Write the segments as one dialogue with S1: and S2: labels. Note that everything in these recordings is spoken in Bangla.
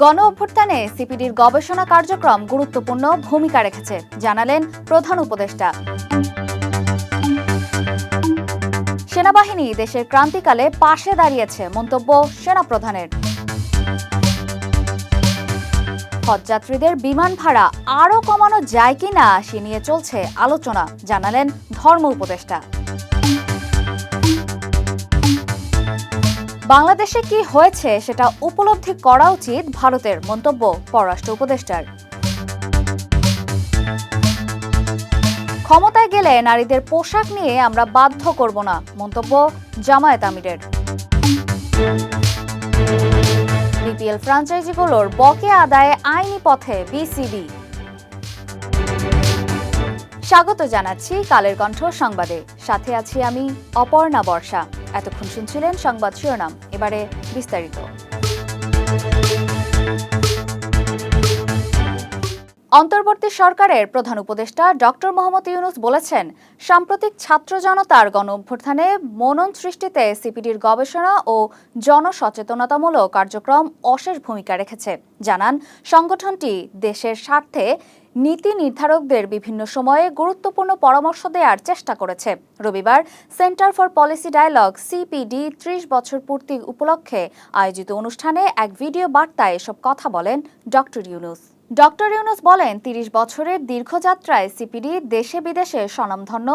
S1: গণ অভ্যুত্থানে সিপিডির গবেষণা কার্যক্রম গুরুত্বপূর্ণ ভূমিকা রেখেছে, জানালেন প্রধান উপদেষ্টা। সেনাবাহিনী দেশের ক্রান্তিকালে পাশে দাঁড়িয়েছে মন্তব্য সেনাপ্রধানের। হজযাত্রীদের বিমান ভাড়া আরও কমানো যায় কিনা সে নিয়ে চলছে আলোচনা, জানালেন ধর্ম উপদেষ্টা। বাংলাদেশে কি হয়েছে সেটা উপলব্ধি করা উচিত ভারতের মন্তব্য পররাষ্ট্র উপদেষ্টার। ক্ষমতায় গেলে নারীদের পোশাক নিয়ে আমরা বাধ্য করব না, মন্তব্য জামায়াত আমিরের। বিপিএল ফ্রাঞ্চাইজিগুলোর বকে আদায়ে আইনি পথে বিসিবি। স্বাগত জানাচ্ছি কালের কণ্ঠ সংবাদে। সাথে আছি আমি অপর্ণা বর্ষা। এতক্ষণ শুনছিলেন সংবাদ শিরোনাম, এবারে বিস্তারিত। অন্তর্বর্তী সরকারের প্রধান উপদেষ্টা ডক্টর মোহাম্মদ ইউনুস বলেছেন, সাম্প্রতিক ছাত্র জনতার গণ অভ্যুত্থানে মনন সৃষ্টিতে সিপিডির গবেষণা ও জনসচেতনতামূলক কার্যক্রম অশেষ ভূমিকা রেখেছে। জানান, সংগঠনটি দেশের স্বার্থে নীতি নির্ধারকদের বিভিন্ন সময়ে গুরুত্বপূর্ণ পরামর্শ দেওয়ার চেষ্টা করেছে। রবিবার centre for policy dialogue CPD ত্রিশ বছর পূর্তি উপলক্ষে আয়োজিত অনুষ্ঠানে এক ভিডিও বার্তায় এসব কথা বলেন ডক্টর ইউনুস। ডক্টর ইউনুস বলেন, তিরিশ বছরের দীর্ঘযাত্রায় সিপিডি দেশে বিদেশে স্বনামধন্য,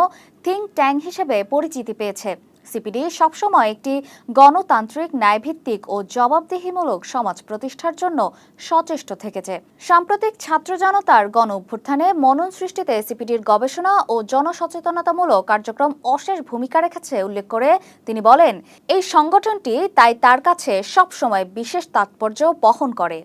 S1: থিঙ্ক ট্যাঙ্ক হিসেবে পরিচিতি পেয়েছে। সিপিডি সবসময় একটি গণতান্ত্রিক, ন্যায়ভিত্তিক ও জবাবদিহিমূলক সমাজ প্রতিষ্ঠার জন্য সচেষ্ট থেকেছে। সাম্প্রতিক ছাত্র জনতার গণ অভ্যুত্থানে মনন সৃষ্টিতে সিপিডির গবেষণা ও জনসচেতনতামূলক কার্যক্রম অশেষ ভূমিকা রেখেছে উল্লেখ করে তিনি বলেন, এই সংগঠনটি তাই তার কাছে সবসময় বিশেষ তাৎপর্য বহন করে।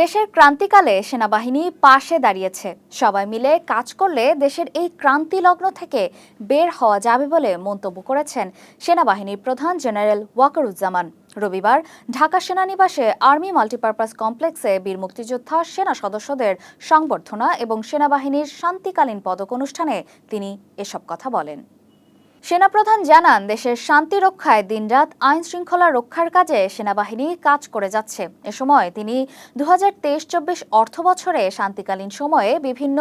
S1: দেশের ক্রান্তিকালে সেনাবাহিনী পাশে দাঁড়িয়েছে। সবাই মিলে কাজ করলে দেশের এই ক্রান্তি লগ্ন থেকে বের হওয়া যাবে বলে মন্তব্য করেছেন সেনাবাহিনীর প্রধান জেনারেল ওয়াকারুজ্জামান। রবিবার ঢাকা সেনানিবাসে আর্মি মাল্টিপারপাস কমপ্লেক্সে বীর মুক্তিযোদ্ধা সেনা সদস্যদের সংবর্ধনা এবং সেনাবাহিনীর শান্তিকালীন পদক অনুষ্ঠানে তিনি এসব কথা বলেন। সেনাপ্রধান জানান, দেশের শান্তি রক্ষায় দিনরাত আইন শৃঙ্খলা রক্ষার কাজে সেনাবাহিনী কাজ করে যাচ্ছে। এ সময় তিনি দু হাজার তেইশ চব্বিশ অর্থ বছরে শান্তিকালীন সময়ে বিভিন্ন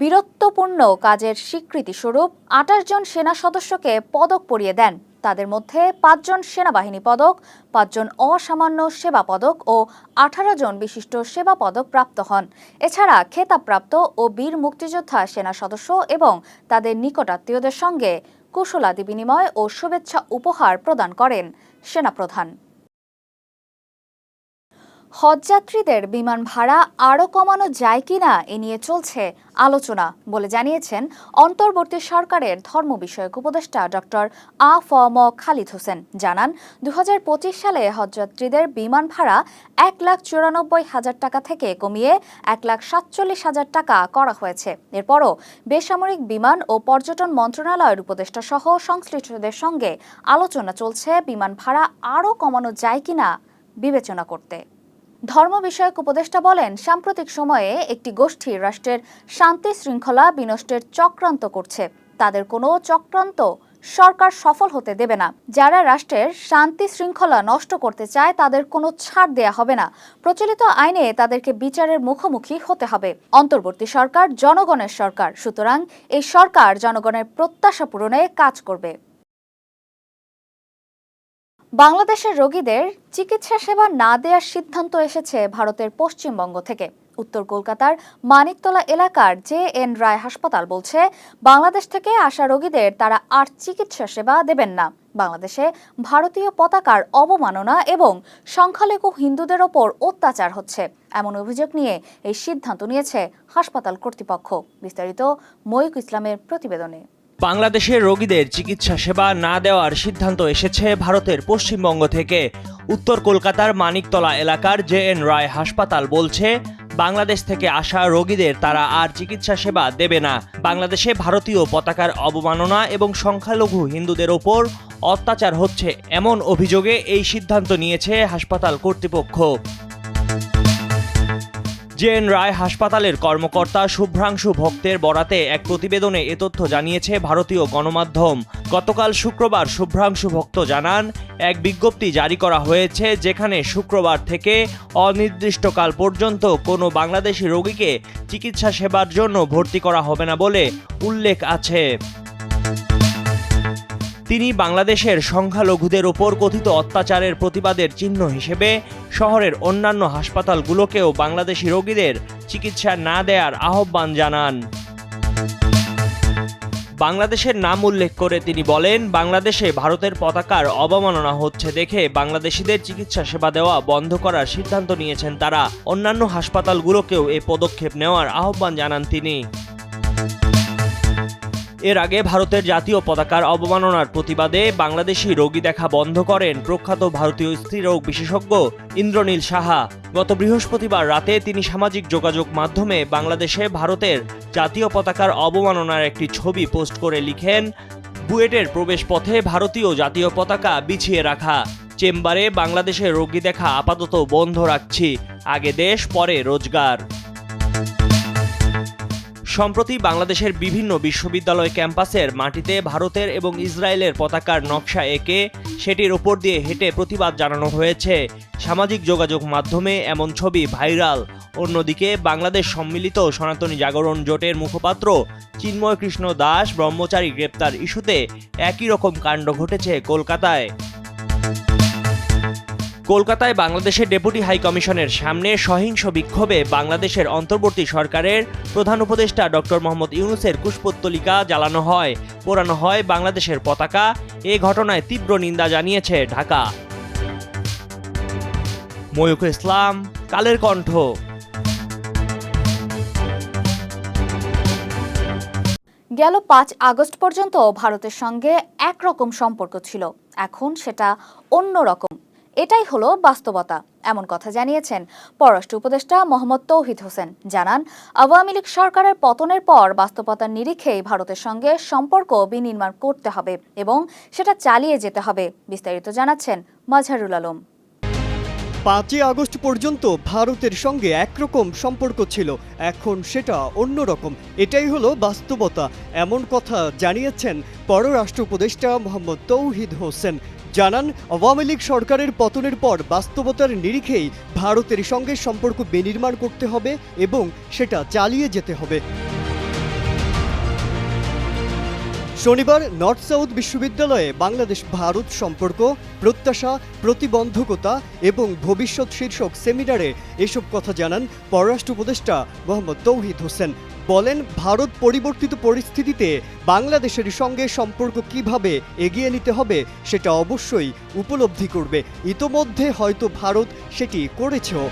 S1: বীরত্বপূর্ণ কাজের স্বীকৃতি স্বরূপ আঠাশ জন সেনা সদস্যকে পদক পরিয়ে দেন। তাদের মধ্যে পাঁচজন সেনাবাহিনী পদক পাঁচজন অসামান্য সেবা পদক ও আঠারো জন বিশিষ্ট সেবা পদক প্রাপ্ত হন। এছাড়া খেতাবপ্রাপ্ত ও বীর মুক্তিযোদ্ধা সেনা সদস্য এবং তাদের নিকটাত্মীয়দের সঙ্গে কুশলাদি বিনিময় ও শুভেচ্ছা উপহার প্রদান করেন সেনাপ্রধান। হজযাত্রীদের বিমান ভাড়া আরও কমানো যায় কিনা এ নিয়ে চলছে আলোচনা বলে জানিয়েছেন অন্তর্বর্তী সরকারের ধর্ম বিষয়ক উপদেষ্টা ডক্টর আ ফ ম খালিদ হোসেন। জানান দু হাজার পঁচিশ সালে হজযাত্রীদের বিমান ভাড়া এক লাখ চুরানব্বই হাজার টাকা থেকে কমিয়ে এক লাখ সাতচল্লিশ হাজার টাকা করা হয়েছে। এরপরও বেসামরিক বিমান ও পর্যটন মন্ত্রণালয়ের উপদেষ্টা সহ সংশ্লিষ্টদের সঙ্গে আলোচনা চলছে বিমান ভাড়া আরও কমানো যায় কিনা বিবেচনা করতে। ধর্ম বিষয়ক উপদেষ্টা বলেন, সাম্প্রতিক সময়ে একটি গোষ্ঠী রাষ্ট্রের শান্তি শৃঙ্খলা বিনষ্টের চক্রান্ত করছে। তাদের কোনো চক্রান্ত সরকার সফল হতে দেবে না। যারা রাষ্ট্রের শান্তি শৃঙ্খলা নষ্ট করতে চায়, তাদের কোনো ছাড় দেয়া হবে না। প্রচলিত আইনে তাদেরকে বিচারের মুখোমুখি হতে হবে। অন্তর্বর্তী সরকার, জনগণের সরকার। সুতরাং এই সরকার জনগণের প্রত্যাশা পূরণে কাজ করবে। বাংলাদেশের রোগীদের চিকিৎসা সেবা না দেওয়ার সিদ্ধান্ত এসেছে ভারতের পশ্চিমবঙ্গ থেকে। উত্তর কলকাতার মানিকতলা এলাকার জে এন রায় হাসপাতাল বলছে, বাংলাদেশ থেকে আসা রোগীদের তারা আর চিকিৎসা সেবা দেবেন না। বাংলাদেশে ভারতীয় পতাকার অবমাননা এবং সংখ্যালঘু হিন্দুদের ওপর অত্যাচার হচ্ছে। এমন অভিযোগ নিয়ে এই সিদ্ধান্ত নিয়েছে হাসপাতাল কর্তৃপক্ষ। বিস্তারিত ময়ূক ইসলামের প্রতিবেদনে।
S2: বাংলাদেশের রোগীদের চিকিৎসা সেবা না দেওয়ার সিদ্ধান্ত এসেছে ভারতের পশ্চিমবঙ্গ থেকে। উত্তর কলকাতার মানিকতলা এলাকার জে এন রায় হাসপাতাল বলছে, বাংলাদেশ থেকে আসা রোগীদের তারা আর চিকিৎসা সেবা দেবে না। বাংলাদেশে ভারতীয় পতাকার অবমাননা এবং সংখ্যালঘু হিন্দুদের ওপর অত্যাচার হচ্ছে, এমন অভিযোগে এই সিদ্ধান্ত নিয়েছে হাসপাতাল কর্তৃপক্ষ। জে এন রায় হাসপাতালের কর্মকর্তা শুভ্রাংশু ভক্তের বরাতে এক প্রতিবেদনে এ তথ্য জানিয়েছে ভারতীয় গণমাধ্যম। গতকাল শুক্রবার শুভ্রাংশু ভক্ত জানান, এক বিজ্ঞপ্তি জারি করা হয়েছে যেখানে শুক্রবার থেকে অনির্দিষ্টকাল পর্যন্ত কোনো বাংলাদেশি রোগীকে চিকিৎসা সেবার জন্য ভর্তি করা হবে না বলে উল্লেখ আছে। তিনি বাংলাদেশের সংখ্যালঘুদের ওপর কথিত অত্যাচারের প্রতিবাদের চিহ্ন হিসেবে শহরের অন্যান্য হাসপাতালগুলোকেও বাংলাদেশি রোগীদের চিকিৎসা না দেওয়ার আহ্বান জানান। বাংলাদেশের নাম উল্লেখ করে তিনি বলেন, বাংলাদেশে ভারতের পতাকার অবমাননা হচ্ছে দেখে বাংলাদেশিদের চিকিৎসা সেবা দেওয়া বন্ধ করার সিদ্ধান্ত নিয়েছেন তারা। অন্যান্য হাসপাতালগুলোকেও এ পদক্ষেপ নেওয়ার আহ্বান জানান তিনি। এর আগে ভারতের জাতীয় পতাকার অবমাননার প্রতিবাদে বাংলাদেশি রোগী দেখা বন্ধ করেন প্রখ্যাত ভারতীয় স্ত্রীরোগ বিশেষজ্ঞ ইন্দ্রনীল সাহা। গত বৃহস্পতিবার রাতে তিনি সামাজিক যোগাযোগ মাধ্যমে বাংলাদেশে ভারতের জাতীয় পতাকার অবমাননার একটি ছবি পোস্ট করে লিখেন, বুয়েটের প্রবেশপথে ভারতীয় জাতীয় পতাকা বিছিয়ে রাখা। চেম্বারে বাংলাদেশের রোগী দেখা আপাতত বন্ধ রাখছি। আগে দেশ, পরে রোজগার। সম্প্রতি বাংলাদেশের বিভিন্ন বিশ্ববিদ্যালয় ক্যাম্পাসের মাটিতে ভারতের এবং ইসরায়েলের পতাকার নকশা এঁকে সেটির ওপর দিয়ে হেঁটে প্রতিবাদ জানানো হয়েছে। সামাজিক যোগাযোগ মাধ্যমে এমন ছবি ভাইরাল। অন্যদিকে বাংলাদেশ সম্মিলিত সনাতনী জাগরণ জোটের মুখপাত্র চিন্ময় কৃষ্ণ দাস ব্রহ্মচারী গ্রেপ্তার ইস্যুতে একই রকম কাণ্ড ঘটেছে কলকাতায়। কলকাতায় বাংলাদেশের ডেপুটি হাই কমিশনের সামনে সহিংস বিক্ষোভে বাংলাদেশের অন্তর্বর্তী সরকারের প্রধান উপদেষ্টা ডক্টর মোহাম্মদ ইউনুসের কুশপুত্তলিকা জ্বালানো হয়, পোড়ানো হয় বাংলাদেশের পতাকা। এ ঘটনায় তীব্র নিন্দা জানিয়েছে ঢাকা। ময়ূখ ইসলাম, কালের কণ্ঠ।
S1: গেল পাঁচ আগস্ট পর্যন্ত ভারতের সঙ্গে একরকম সম্পর্ক ছিল। এখন সেটা অন্য রকম এটাই হলো বাস্তবতা, এমন কথা জানিয়েছেন পররাষ্ট্র উপদেষ্টা মোহাম্মদ তৌহিদ হোসেন। জানান, আওয়ামী লীগ সরকারের পতনের পর বাস্তবতার নিরিখেই ভারতের সঙ্গে সম্পর্ক বিনির্মাণ করতে হবে এবং সেটা চালিয়ে যেতে হবে, বিস্তারিত জানাচ্ছেন মাজহারুল আলম।
S3: পাঁচই আগস্ট পর্যন্ত ভারতের সঙ্গে একরকম সম্পর্ক ছিল। এখন সেটা অন্যরকম। এটাই হলো বাস্তবতা। এমন কথা জানিয়েছেন পররাষ্ট্র উপদেষ্টা মোহাম্মদ তৌহিদ হোসেন। জানান, আওয়ামী লীগ সরকারের পতনের পর বাস্তবতার নিরিখেই ভারতের সঙ্গে সম্পর্ক বিনির্মাণ করতে হবে এবং সেটা চালিয়ে যেতে হবে। শনিবার নর্থ সাউথ বিশ্ববিদ্যালয়ে বাংলাদেশ ভারত সম্পর্ক, প্রত্যাশা, প্রতিবন্ধকতা এবং ভবিষ্যৎ শীর্ষক সেমিনারে এসব কথা জানান পররাষ্ট্র উপদেষ্টা মোহাম্মদ তৌহিদ হোসেন। বলেন, ভারত পরিবর্তিত পরিস্থিতিতে বাংলাদেশের সঙ্গে সম্পর্ক কীভাবে এগিয়ে নিতে হবে সেটা অবশ্যই উপলব্ধি করবে। ইতোমধ্যে হয়তো ভারত সেটি করেছেও।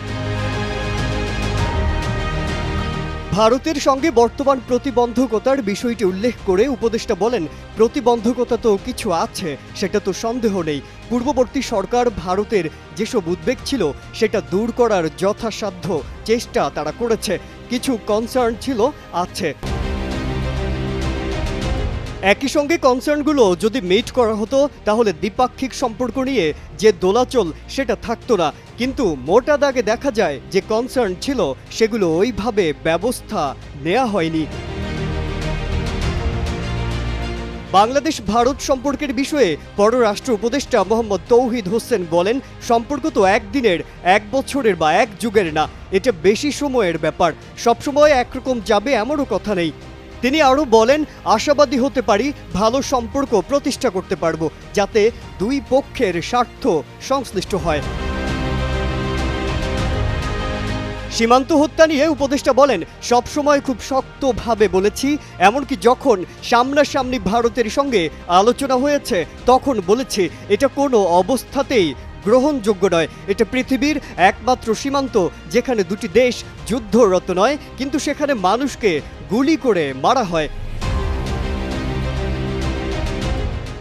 S3: ভারতের সঙ্গে বর্তমান প্রতিবন্ধকতার বিষয়টি উল্লেখ করে উপদেষ্টা বলেন, প্রতিবন্ধকতা তো কিছু আছে, সেটা তো সন্দেহ নেই। পূর্ববর্তী সরকার ভারতের যেসব উদ্বেগ ছিল, সেটা দূর করার যথাসাধ্য চেষ্টা তারা করেছে। কিছু কনসার্ন ছিল, আছে। একই সঙ্গে কনসার্নগুলো যদি মিট করা হতো, তাহলে দ্বিপাক্ষিক সম্পর্ক নিয়ে যে দোলাচল, সেটা থাকতো না। কিন্তু মোটা দাগে দেখা যায় যে কনসার্ন ছিল, সেগুলো ওইভাবে ব্যবস্থা নেওয়া হয়নি। বাংলাদেশ ভারত সম্পর্কের বিষয়ে পররাষ্ট্র উপদেষ্টা মোহাম্মদ তৌহিদ হোসেন বলেন, সম্পর্ক তো একদিনের, এক বছরের বা এক যুগের না, এটা বেশি সময়ের ব্যাপার। সবসময় একরকম যাবে এমনও কথা নেই। তিনি আরও বলেন, আশাবাদী হতে পারি, ভালো সম্পর্ক প্রতিষ্ঠা করতে পারব, যাতে দুই পক্ষের স্বার্থ সংশ্লিষ্ট হয়। সীমান্ত হত্যা নিয়ে উপদেষ্টা বলেন সবসময় খুব শক্তভাবে বলেছি, এমনকি যখন সামনাসামনি ভারতের সঙ্গে আলোচনা হয়েছে, তখন বলেছি, এটা কোনো অবস্থাতেই গ্রহণযোগ্য নয়। এটা পৃথিবীর একমাত্র সীমান্ত, যেখানে দুটি দেশ যুদ্ধরত নয়, কিন্তু সেখানে মানুষকে গুলি করে মারা হয়।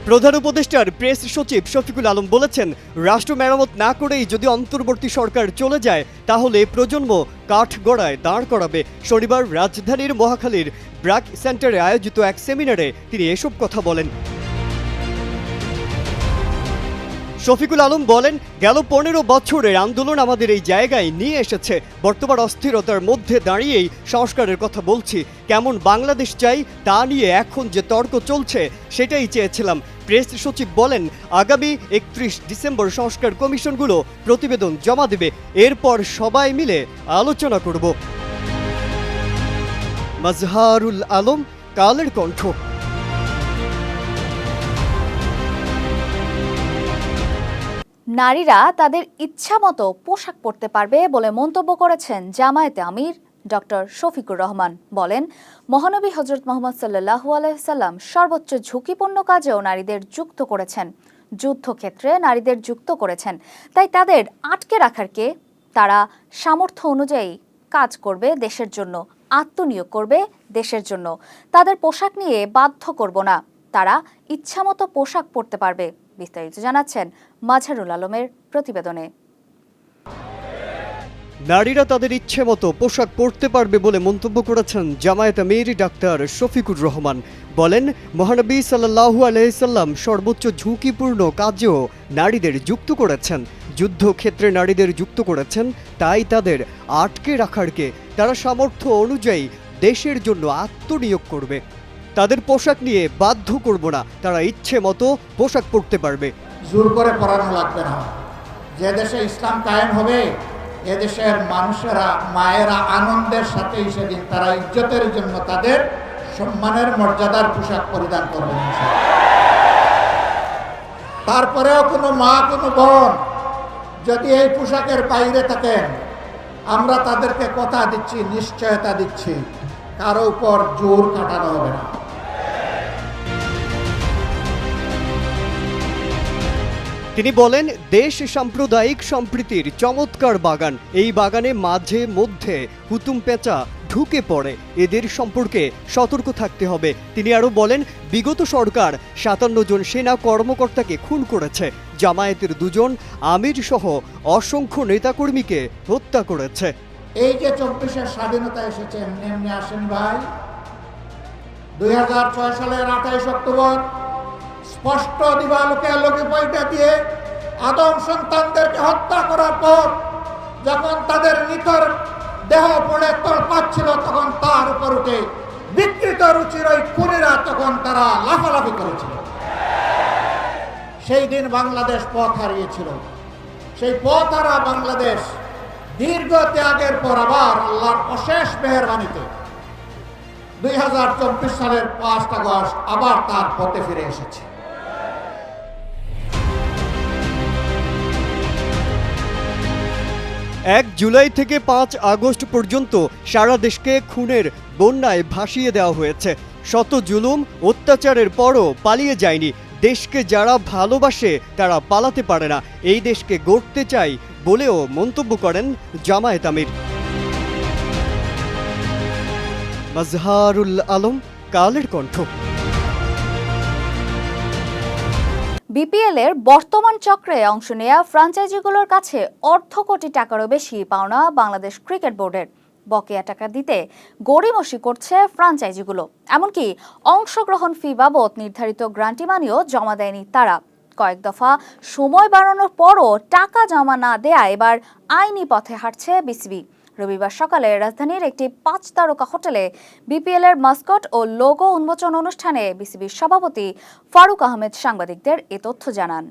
S3: প্রধান উপদেষ্টার প্রেস সচিব শফিকুল আলম বলেছেন, রাষ্ট্র মেরামত না করেই যদি অন্তর্বর্তী সরকার চলে যায়, তাহলে প্রজন্ম কাঠগড়ায় দাঁড় করাবে। শনিবার রাজধানীর মহাখালীর ব্র্যাক সেন্টারে আয়োজিত এক সেমিনারে তিনি এসব কথা বলেন। শফিকুল আলম বলেন, গেল পনেরো বছরের আন্দোলন আমাদের এই জায়গায় নিয়ে এসেছে। বর্তমান অস্থিরতার মধ্যে দাঁড়িয়েই সংস্কারের কথা বলছি। কেমন বাংলাদেশ চাই তা নিয়ে এখন যে তর্ক চলছে, সেটাই চেয়েছিলাম। প্রেস সচিব বলেন, আগামী একত্রিশ ডিসেম্বর সংস্কার কমিশনগুলো প্রতিবেদন জমা দেবে। এরপর সবাই মিলে আলোচনা করব। মাজহারুল আলম, কালের কণ্ঠ।
S1: নারীরা তাদের ইচ্ছামতো পোশাক পরতে পারবে বলে মন্তব্য করেছেন জামায়াতে আমির ডক্টর শফিকুর রহমান। বলেন, মহানবী হজরত মোহাম্মদ সাল্লাহু আলাইসাল্লাম সর্বোচ্চ ঝুঁকিপূর্ণ কাজেও নারীদের যুক্ত করেছেন। যুদ্ধক্ষেত্রে নারীদের যুক্ত করেছেন। তাই তাদের আটকে রাখার কে? তারা সামর্থ্য অনুযায়ী কাজ করবে দেশের জন্য, আত্মনিয়োগ করবে দেশের জন্য। তাদের পোশাক নিয়ে বাধ্য করব না। তারা ইচ্ছামতো পোশাক পরতে পারবে, বিস্তারিত জানাচ্ছেন মাঝারুল আলমের প্রতিবেদনে।
S3: নারীরা তাদের ইচ্ছে মতো পোশাক পরতে পারবে বলে মন্তব্য করেছেন জামায়াত আমির ডাক্তার শফিকুর রহমান। বলেন, মহানবী সাল্লাহু আলহিসাল্লাম সর্বোচ্চ ঝুঁকিপূর্ণ কাজেও নারীদের যুক্ত করেছেন। যুদ্ধক্ষেত্রে নারীদের যুক্ত করেছেন, তাই তাদের আটকে রাখারকে তারা সামর্থ্য অনুযায়ী দেশের জন্য আত্মনিয়োগ করবে। তাদের পোশাক নিয়ে বাধ্য করব না। তারা ইচ্ছে মতো পোশাক পরতে পারবে।
S4: জোর করে পড়ানো লাগবে না। যে দেশে ইসলাম কায়েম হবে এদেশের মানুষেরা, মায়েরা আনন্দের সাথে সেদিন তারা ইজ্জতের জন্য তাদের সম্মানের মর্যাদার পোশাক পরিধান করবে। তারপরেও কোনো মা, কোনো বোন যদি এই পোশাকের বাইরে থাকেন, আমরা তাদেরকে কথা দিচ্ছি, নিশ্চয়তা দিচ্ছি। কারও উপর জোর কাটানো হবে না।
S3: তিনি বলেন, দেশ সাম্প্রদায়িক সম্প্রীতির চমৎকার বাগান। এই বাগানে মাঝে মধ্যে হুতুম পেঁচা ঢুকে পড়ে। এদের সম্পর্কে সতর্ক থাকতে হবে। তিনি আরও বলেন, বিগত সরকার সাতান্ন জন সেনা কর্মকর্তাকে খুন করেছে। জামায়াতের দুজন আমির সহ অসংখ্য নেতাকর্মীকে হত্যা করেছে।
S4: এই যে চব্বিশের স্বাধীনতা এসেছে এমনি এমনি আসেন ভাই। দুই হাজার ছয় সালের আঠাইশ অক্টোবর স্পষ্ট দিবালোকে লোকে বইটা দিয়ে আদম সন্তানদেরকে হত্যা করার পর যখন তাদের নিতর দেহ পড়ে তল পাচ্ছিল তখন তার উপর উঠে বিকৃত রুচির ওই খুনিরা তখন তারা লাফালাফি করেছিল। সেই দিন বাংলাদেশ পথ হারিয়েছিল। সেই পথ হারা বাংলাদেশ দীর্ঘ ত্যাগের পর আবার আল্লাহর অশেষ মেহরবানিতে দুই হাজার চব্বিশ সালের পাঁচ আগস্ট আবার তার পথে ফিরে এসেছে।
S3: এক জুলাই থেকে পাঁচ আগস্ট পর্যন্ত সারা দেশকে খুনের বন্যায় ভাসিয়ে দেওয়া হয়েছে। শত জুলুম, অত্যাচারের পরও পালিয়ে যায়নি। দেশকে যারা ভালোবাসে, তারা পালাতে পারে না। এই দেশকে গড়তে চাই বলেও মন্তব্য করেন জামায়াত আমির। মাজহারুল আলম, কালের কণ্ঠ।
S1: বিপিএল এর বর্তমান চক্রে অংশ নেয়া ফ্রাঞ্চাইজিগুলোর কাছে অর্ধ কোটি টাকারও বেশি পাওনা বাংলাদেশ ক্রিকেট বোর্ডের। বকেয়া টাকা দিতে গড়িমসি করছে ফ্রাঞ্চাইজিগুলো এমনকি অংশগ্রহণ ফি বাবদ নির্ধারিত গ্রান্টি মানিও জমা দেয়নি তারা। কয়েক দফা সময় বাড়ানোর পরও টাকা জমা না দেয়া এবার আইনি পথে হাঁটছে বিসিবি রবিবার সকালে রাজধানীর একটি পাঁচ তারকা হোটেলে বিপিএল এর মাস্কট ও লোগো উন্মোচন অনুষ্ঠানে বিসিবির সভাপতি ফারুক আহমেদ সাংবাদিকদের এ তথ্য জানান।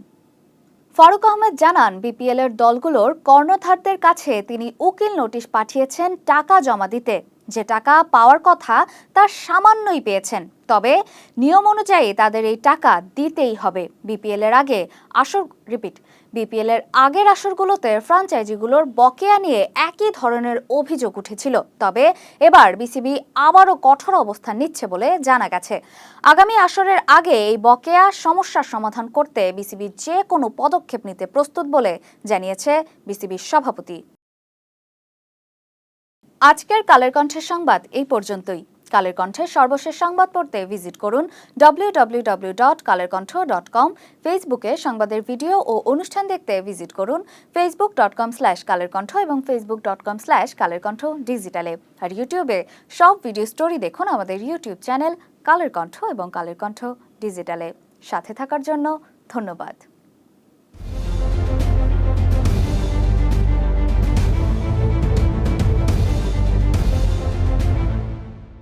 S1: ফারুক আহমেদ জানান বিপিএল এর দলগুলোর কর্ণধারদের কাছে তিনি উকিল নোটিশ পাঠিয়েছেন, টাকা জমা দিতে। যে টাকা পাওয়ার কথা তার সামান্যই পেয়েছেন। তবে নিয়ম অনুযায়ী তাদের এই টাকা দিতেই হবে। বিপিএল এর আগে আসর, রিপিট, বিপিএল এর আগের আসরগুলোতে ফ্রাঞ্চাইজিগুলোর বকেয়া নিয়ে একই ধরনের অভিযোগ উঠেছিল। তবে এবার বিসিবি আবারও কঠোর অবস্থান নিচ্ছে বলে জানা গেছে। আগামী আসরের আগে এই বকেয়া সমস্যার সমাধান করতে বিসিবি যে কোনো পদক্ষেপ নিতে প্রস্তুত বলে জানিয়েছে বিসিবির সভাপতি। আজকের কালের কণ্ঠের সংবাদ এই পর্যন্তই। কালের কণ্ঠের সর্বশেষ সংবাদ পড়তে ভিজিট করুন www.কালেরকণ্ঠ.com ফেসবুকে সংবাদের ভিডিও ও অনুষ্ঠান দেখতে ভিজিট করুন কণ্ঠ এবং Facebook dot com slash Kaler Kantho ডিজিটালে আর ইউটিউবে সব ভিডিও স্টোরি দেখুন আমাদের ইউটিউব চ্যানেল কালের কণ্ঠ এবং কালের কণ্ঠ ডিজিটালে সাথে থাকার জন্য ধন্যবাদ।